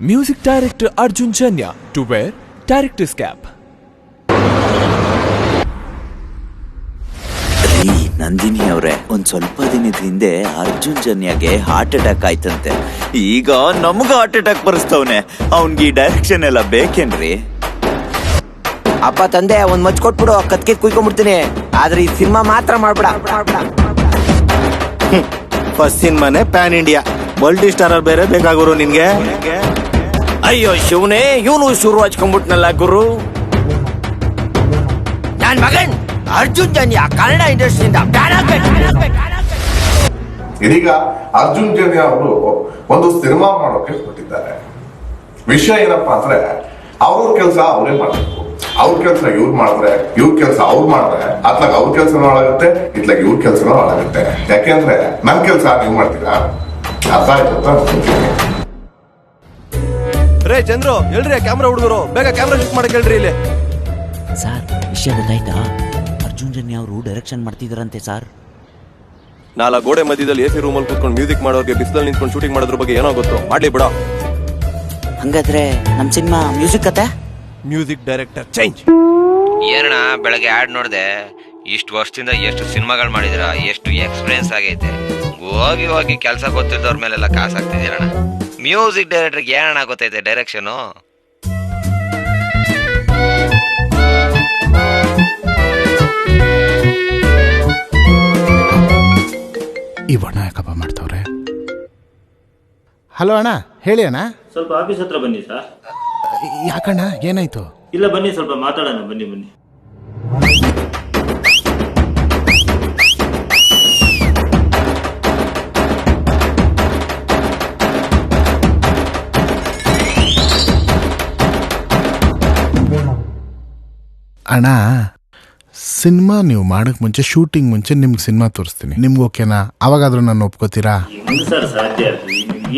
Music director Arjun Chanya to wear director's cap. ರೀ ನಂದಿನಿ ಅವರೇ ಒಂದ್ ಸ್ವಲ್ಪ ದಿನದ ಹಿಂದೆ ಅರ್ಜುನ್ ಜನ್ಯಾಗೆ ಹಾರ್ಟ್ ಅಟ್ಯಾಕ್ ಆಯ್ತಂತೆ. ಈಗ ನಮ್ಗ ಹಾರ್ಟ್ ಅಟ್ಯಾಕ್ ಬರ್ಸ್ತವ್ನೆ. ಅವ್ನ್ಗೆ ಈ ಡೈರೆಕ್ಷನ್ ಎಲ್ಲ ಬೇಕೇನ್ರಿ? ಅಪ್ಪ ತಂದೆ ಒಂದ್ ಮಚ್ ಕೊಟ್ಬಿಡು ಕತ್ಕೆ ಕುಯ್ಕೊಂಡ್ಬಿಡ್ತೀನಿ. ಆದ್ರೆ ಈ ಸಿನಿಮಾ ಮಾತ್ರ ಮಾಡ್ಬಿಡ. ಫಸ್ಟ್ ಸಿನಿಮಾನೆ ಪ್ಯಾನ್ ಇಂಡಿಯಾ ಮಲ್ಟಿ ಸ್ಟಾರ್ ಬೇರೆ ಬೇಕಾಗೋರು ನಿನ್ಗೆ. ಅಯ್ಯೋ ಶಿವನೇ ಇವನು ಶುರು ಹಚ್ಕೊಂಡ್ಬಿಟ್ನಲ್ಲ ಗುರು. ನನ್ ಮಗನ್ ಅರ್ಜುನ್ ಜನ್ಯ ಕನ್ನಡ ಇಂಡಸ್ಟ್ರಿಯಿಂದ ಬ್ಯಾನ್ ಇದೀಗ ಅರ್ಜುನ್ ಜನ್ಯ ಅವರು ಒಂದು ಸಿನಿಮಾ ಮಾಡೋಕೆ ಕೊಟ್ಟಿದ್ದಾರೆ ವಿಷಯ ಏನಪ್ಪಾ ಅಂದ್ರೆ ಅವ್ರವ್ರ ಕೆಲಸ ಅವರೇ ಮಾಡಬೇಕು. ಅವ್ರ ಕೆಲಸ ಇವ್ರು ಮಾಡಿದ್ರೆ ಇವ್ರ ಕೆಲಸ ಅವ್ರು ಮಾಡಿದ್ರೆ ಅತ್ಲಾಗ ಅವ್ರ ಕೆಲಸನೂ ಹಾಳಾಗುತ್ತೆ ಇತ್ಲಾಗ ಇವ್ರ ಕೆಲಸನೂ ಹಾಳಾಗುತ್ತೆ. ಯಾಕೆಂದ್ರೆ ನನ್ ಕೆಲಸ ನೀವು ಮಾಡ್ತೀರಾ? ಅರ್ಥ ಆಯ್ತು ಅಂತ ಅನ್ಕೊಂತೀನಿ. ರೇ ಚಂದ್ರು ಎಲ್ರಿ ಕ್ಯಾಮ್ರಾ ಹುಡುಗರು? ಬೇಗ ಕ್ಯಾಮ್ರಾ ಶೂಟ್ ಮಾಡಕ್ ಹೇಳ್ರಿ ಇಲ್ಲಿ. ಸರ್ ವಿಷಯ ಗೊತ್ತಾಯ್ತಾ? ಅರ್ಜುನ್ ಜನ್ಯ ಅವರು ಡೈರೆಕ್ಷನ್ ಮಾಡ್ತಿದಾರಂತೆ ಸರ್ ನಾಲ್ಕು ಗೋಡೆ ಮಧ್ಯದಲ್ಲಿ ಎ ಸಿ ರೂಮಲ್ಲಿ ಕೂತ್ಕೊಂಡು ಮ್ಯೂಸಿಕ್ ಮಾಡೋರಿಗೆ ಬಿಸಿಲಲ್ಲಿ ನಿಂತ್ಕೊಂಡು ಶೂಟಿಂಗ್ ಮಾಡೋದ್ರ ಬಗ್ಗೆ ಏನೋ ಗೊತ್ತು. ಮಾಡ್ಲಿ ಬಿಡ. ಹಂಗಾದ್ರೆ ನಮ್ ಸಿನಿಮಾ ಮ್ಯೂಸಿಕ್ ಕತೆ? ಮ್ಯೂಸಿಕ್ ಡೈರೆಕ್ಟರ್ ಚೇಂಜ್ ಏನಣ್ಣ ಬೆಳಗ್ಗೆ ಆಡ್ ನೋಡಿದೆ ಇಷ್ಟು ವರ್ಷದಿಂದ ಎಷ್ಟು ಸಿನಿಮಾಗಳು ಮಾಡಿದಿರ ಎಷ್ಟು ಎಕ್ಸ್ಪೀರಿಯನ್ಸ್ ಆಗೈತೆ. ಹೋಗಿ ಹೋಗಿ ಕೆಲಸ ಗೊತ್ತಿದ್ದವ್ರ ಮೇಲೆಲ್ಲ ಕಾಸು ಮ್ಯೂಸಿಕ್ ಡೈರೆಕ್ಟರ್ಗೆ ಏನಣ್ಣ ಗೊತ್ತೈತೆ ಡೈರೆಕ್ಷನು ಈ ಬಣ್ಣ ಯಾಕಪ್ಪ ಮಾಡ್ತಾವ್ರೆ? ಹಲೋ ಅಣ್ಣ ಹೇಳಿ ಅಣ್ಣ. ಸ್ವಲ್ಪ ಆಫೀಸ್ ಹತ್ರ ಬನ್ನಿ ಸರ್ ಯಾಕಣ್ಣ ಏನಾಯ್ತು? ಇಲ್ಲ ಬನ್ನಿ ಸ್ವಲ್ಪ ಮಾತಾಡೋಣ ಬನ್ನಿ ಬನ್ನಿ. ಅಣ್ಣ ಸಿನಿಮಾ ನೀವು ಮಾಡಕ್ ಮುಂಚೆ ಶೂಟಿಂಗ್ ಮುಂಚೆ ನಿಮ್ಗೆ ಸಿನಿಮಾ ತೋರಿಸ್ತೀನಿ. ನಿಮ್ಗೆ ಓಕೆನಾ? ಅವಾಗಾದ್ರೂ ನಾನು ಒಪ್ಕೋತೀರಾ? ಹೆಂಗ್ ಸರ್ ಸಾಧ್ಯ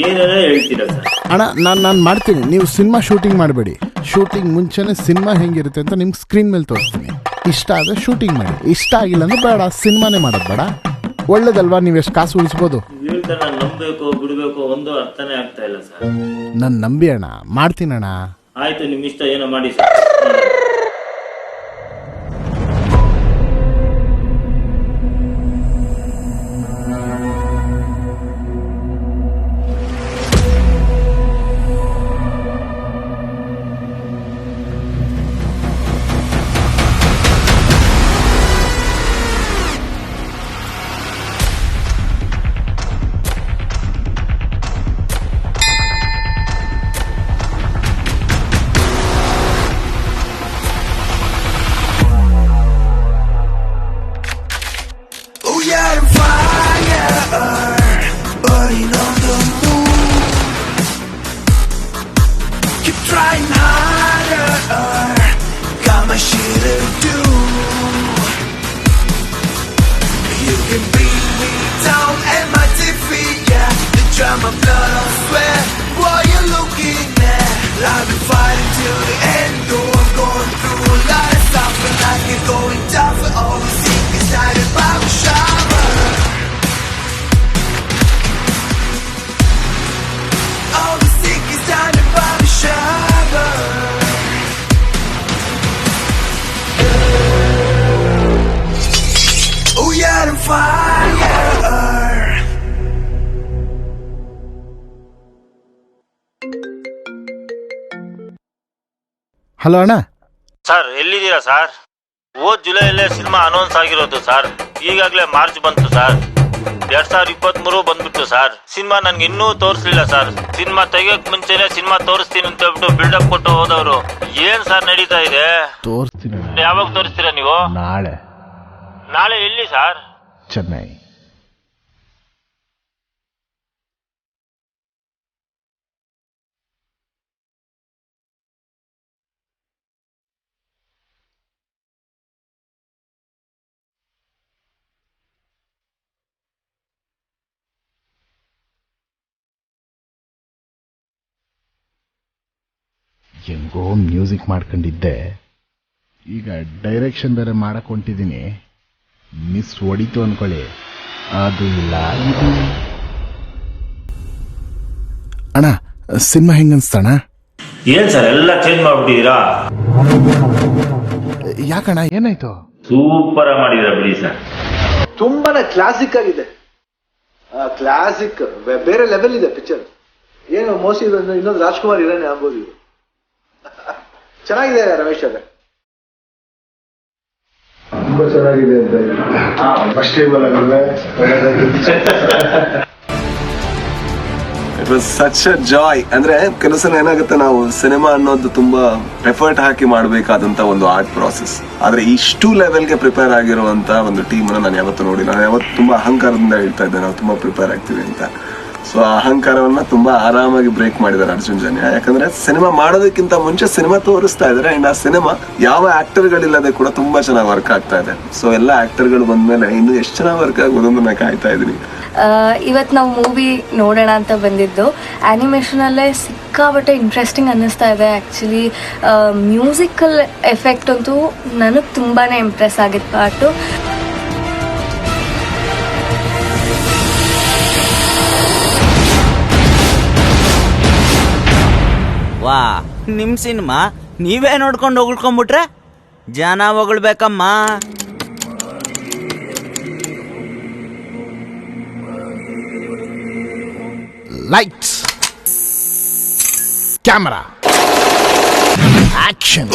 ಏನಾರ ಹೇಳ್ತೀರಾ ಸರ್? ಅಣ್ಣ ನಾನು ನಾನು ಮಾಡ್ತೀನಿ. ನೀವು ಸಿನಿಮಾ ಶೂಟಿಂಗ್ ಮಾಡಬೇಡಿ. ಶೂಟಿಂಗ್ ಮುಂಚೆನೇ ಸಿನಿಮಾ ಹೆಂಗಿರುತ್ತೆ ಅಂತ ನಿಮ್ಗೆ ಸ್ಕ್ರೀನ್ ಮೇಲೆ ತೋರಿಸ್ತೀನಿ. ಇಷ್ಟ ಆದರೆ ಶೂಟಿಂಗ್ ಮಾಡಿ. ಇಷ್ಟ ಆಗಿಲ್ಲ ಅಂದ್ರೆ ಬೇಡ ಸಿನಿಮಾನೇ ಮಾಡೋದು ಬೇಡ. ಒಳ್ಳೇದಲ್ವಾ? ನೀವು ಎಷ್ಟು ಕಾಸು ಉಳಿಸ್ಬೋದು? ಹೇಳ್ತಾರೆ ನಾನು ನಂಬಬೇಕು ಬಿಡ್ಬೇಕು ಒಂದು ಅರ್ಥನೇ ಆಗ್ತಾ ಇಲ್ಲ ಸರ್. ನಾನು ನಂಬಿ ಅಣ್ಣ. ಮಾಡ್ತೀನಣ್ಣ ಆಯ್ತು ನಿಮ್ಮ ಇಷ್ಟ ಏನೋ ಮಾಡಿ sir. dry my blood, I sweat. Hello ಅಣ್ಣ. ಸರ್ ಎಲ್ಲಿದ್ದೀರಾ ಸರ್ ಹೋದ್ ಜುಲೈಯಲ್ಲೇ ಸಿನಿಮಾ ಅನೌನ್ಸ್ ಆಗಿರೋದು ಸರ್ ಈಗಾಗಲೇ ಮಾರ್ಚ್ ಬಂತು ಸರ್ ಎರಡ್ ಸಾವಿರದ ಇಪ್ಪತ್ತ್ ಮೂರು ಬಂದ್ಬಿಟ್ಟು ಸರ್ ಸಿನಿಮಾ ನನ್ಗೆ ಇನ್ನೂ ತೋರಿಸ್ಲಿಲ್ಲ ಸರ್ ಸಿನಿಮಾ ತೆಗಿಯೋಕ್ ಮುಂಚೆನೆ ಸಿನಿಮಾ ತೋರಿಸ್ತೀನಿ ಅಂತ ಹೇಳ್ಬಿಟ್ಟು ಬಿಲ್ಡಪ್ ಕೊಟ್ಟು ಹೋದವರು. ಏನ್ ಸರ್ ನಡೀತಾ ಇದೆ? ತೋರಿಸ್ತೀನಿ ಯಾವಾಗ ತೋರಿಸ್ತೀರಾ ನೀವು? ನಾಳೆ. ನಾಳೆ ಎಲ್ಲಿ ಸರ್ ಚೆನ್ನೈ. ಹೆಂಗೋ ಮ್ಯೂಸಿಕ್ ಮಾಡ್ಕೊಂಡಿದ್ದೆ. ಈಗ ಡೈರೆಕ್ಷನ್ ಬೇರೆ ಮಾಡಕ್ ಹೊಂಟಿದ್ದೀನಿ ಮಿಸ್ ಹೊಡಿತು ಅನ್ಕೊಳ್ಳಿ. ಅದು ಇಲ್ಲ. ಇದು ಅಣ್ಣ ಸಿನಿಮಾ ಹೆಂಗನ್ಸ್ತಣ ಏನ್ ಸರ್ ಎಲ್ಲ ಚೇಂಜ್ ಮಾಡ್ಬಿಟ್ಟಿದೀರಾ ಯಾಕಣ್ಣ ಏನಾಯ್ತು? ಸೂಪರ್ ಮಾಡಿದೀರಾ ಬಿಡಿ ಸರ್. ತುಂಬಾನೇ ಕ್ಲಾಸಿಕ್ ಆಗಿದೆ. ಕ್ಲಾಸಿಕ್ ಬೇರೆ ಲೆವೆಲ್ ಇದೆ ಪಿಕ್ಚರ್ ಏನು ಮೋಸ್ಟ್ ಇದೊಂದು ಇನ್ನೊಂದು ರಾಜ್ಕುಮಾರ್ ಇರೋನೇ ಆಗ್ಬೋದು ಚೆನ್ನಾಗಿದೆ ರಮೇಶ್ ಅವರೇ. ತುಂಬಾ ಚೆನ್ನಾಗಿದೆ ಅಂತ first it was such a joy ಅಂದ್ರೆ ಕೆಲಸ ಏನಾಗುತ್ತೆ ನಾವು ಸಿನಿಮಾ ಅನ್ನೋದು ತುಂಬಾ ಎಫರ್ಟ್ ಹಾಕಿ ಮಾಡಬೇಕಾದಂತ ಒಂದು ಆರ್ಟ್ ಪ್ರಾಸೆಸ್ ಆದ್ರೆ ಇಷ್ಟು ಲೆವೆಲ್ಗೆ ಪ್ರಿಪೇರ್ ಆಗಿರುವಂತ ಒಂದು ಟೀಮ್ ಅನ್ನ ನಾನು ಯಾವತ್ತೂ ನೋಡಿ ನಾನು ಯಾವತ್ತು ತುಂಬಾ ಅಹಂಕಾರದಿಂದ ಹೇಳ್ತಾ ಇದ್ದೆ ನಾವು ತುಂಬಾ ಪ್ರಿಪೇರ್ ಆಗ್ತೀವಿ ಅಂತ. ಸೊ ಆ ಅಹಂಕಾರವನ್ನ ತುಂಬಾ ಆರಾಮಾಗಿ ಬ್ರೇಕ್ ಮಾಡಿದ್ದಾರೆ ಅರ್ಜುನ್ ಜನ್ಯ. ಯಾಕಂದ್ರೆ ಸಿನಿಮಾ ಮಾಡೋದಕ್ಕಿಂತ ಮುಂಚೆ ಸಿನಿಮಾ ತೋರಿಸ್ತಾ ಇದ್ದಾರೆ ಅಂಡ್ ಆ ಸಿನಿಮಾ ಯಾವ ಆಕ್ಟರ್ ಗಳಿಲ್ಲದೆ ಕೂಡ ತುಂಬಾ ಚೆನ್ನಾಗಿ ವರ್ಕ್ ಆಗ್ತಾ ಇದೆ. ಸೊ ಎಲ್ಲ ಆಕ್ಟರ್ಗಳು ಬಂದ್ಮೇಲೆ ಇನ್ನು ಎಷ್ಟು ಚೆನ್ನಾಗಿ ವರ್ಕ್ ಆಗೋದು ನಾನು ಕಾಯ್ತಾ ಇದ್ದೀನಿ. ಇವತ್ತು ನಾವು ಮೂವಿ ನೋಡೋಣ ಅಂತ ಬಂದಿದ್ದು. ಆ್ಯನಿಮೇಷನಲ್ಲೇ ಸಿಕ್ಕಾಬಟ್ಟೆ ಇಂಟ್ರೆಸ್ಟಿಂಗ್ ಅನ್ನಿಸ್ತಾ ಇದೆ. ಆ್ಯಕ್ಚುಲಿ ಮ್ಯೂಸಿಕಲ್ ಎಫೆಕ್ಟ್ ಅಂತೂ ನನಗೆ ತುಂಬಾ ಇಂಪ್ರೆಸ್ ಆಗಿತ್ತು ಪಾರ್ಟು. ವಾ ನಿಮ್ ಸಿನಿಮಾ ನೀವೇ ನೋಡ್ಕೊಂಡು ಹೊಗಳ್ಕೊಂಬಿಟ್ರೆ ಜನ ಹೊಗಳ್ಬೇಕಮ್ಮ ಲೈಟ್ಸ್ ಕ್ಯಾಮರಾ ಆಕ್ಷನ್